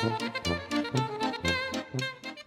Thank you.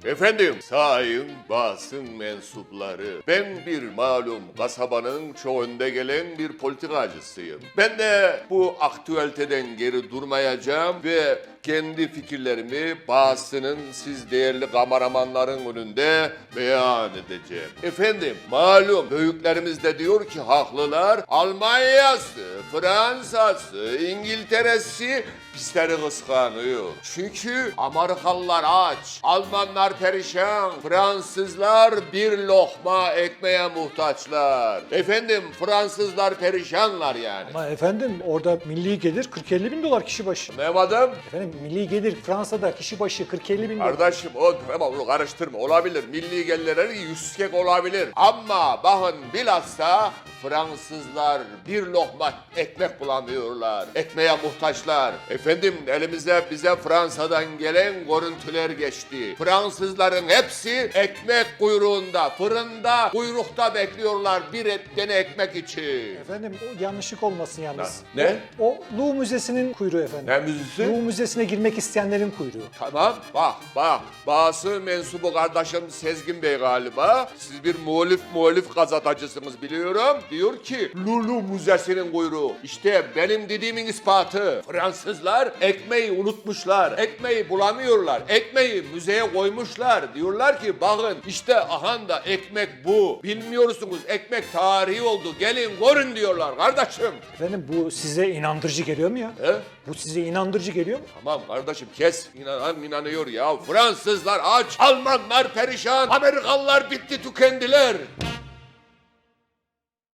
Efendim, sayın basın mensupları, ben bir malum kasabanın çok önde gelen bir politikacısıyım. Ben de bu aktüelteden geri durmayacağım ve kendi fikirlerimi basının siz değerli kameramanların önünde beyan edeceğim. Efendim, malum büyüklerimiz de diyor ki haklılar Almanya'sı, Fransa'sı, İngiltere'si bizleri kıskanıyor. Çünkü Amerikalılar aç, Almanlar perişan, Fransızlar bir lokma ekmeğe muhtaçlar. Efendim Fransızlar perişanlar yani. Ama efendim orada milli gelir 40-50 bin dolar kişi başı. Ne madem? Efendim milli gelir Fransa'da kişi başı 40-50 bin dolar. Kardeşim o ama onu karıştırma olabilir. Milli gelirleri yüksek olabilir. Ama bakın bilhassa Fransızlar bir lokma ekmek bulamıyorlar. Ekmeğe muhtaçlar. Efendim elimize bize Fransa'dan gelen görüntüler geçti. Fransızların hepsi ekmek kuyruğunda, fırında, kuyrukta bekliyorlar bir et, tane ekmek için. Efendim o yanlışlık olmasın yalnız. Ne? O, o Louvre Müzesi'nin kuyruğu efendim. Ne müzisi? Louvre Müzesi'ne girmek isteyenlerin kuyruğu. Tamam bak bak basın mensubu kardeşim Sezgin Bey galiba siz bir muhalif muhalif gazetacısınız biliyorum diyor ki Lulu Müzesi'nin kuyruğu işte benim dediğimin ispatı Fransızlar ekmeği unutmuşlar ekmeği bulamıyorlar ekmeği müzeye koymuşlar diyorlar ki bakın işte ahanda ekmek bu bilmiyorsunuz ekmek tarihi oldu gelin görün diyorlar kardeşim Efendim bu size inandırıcı geliyor mu ya? He? Bu size inandırıcı geliyor mu? Tamam kardeşim kes. İnanan inanıyor ya. Fransızlar aç, Almanlar perişan, Amerikalılar bitti tükendiler.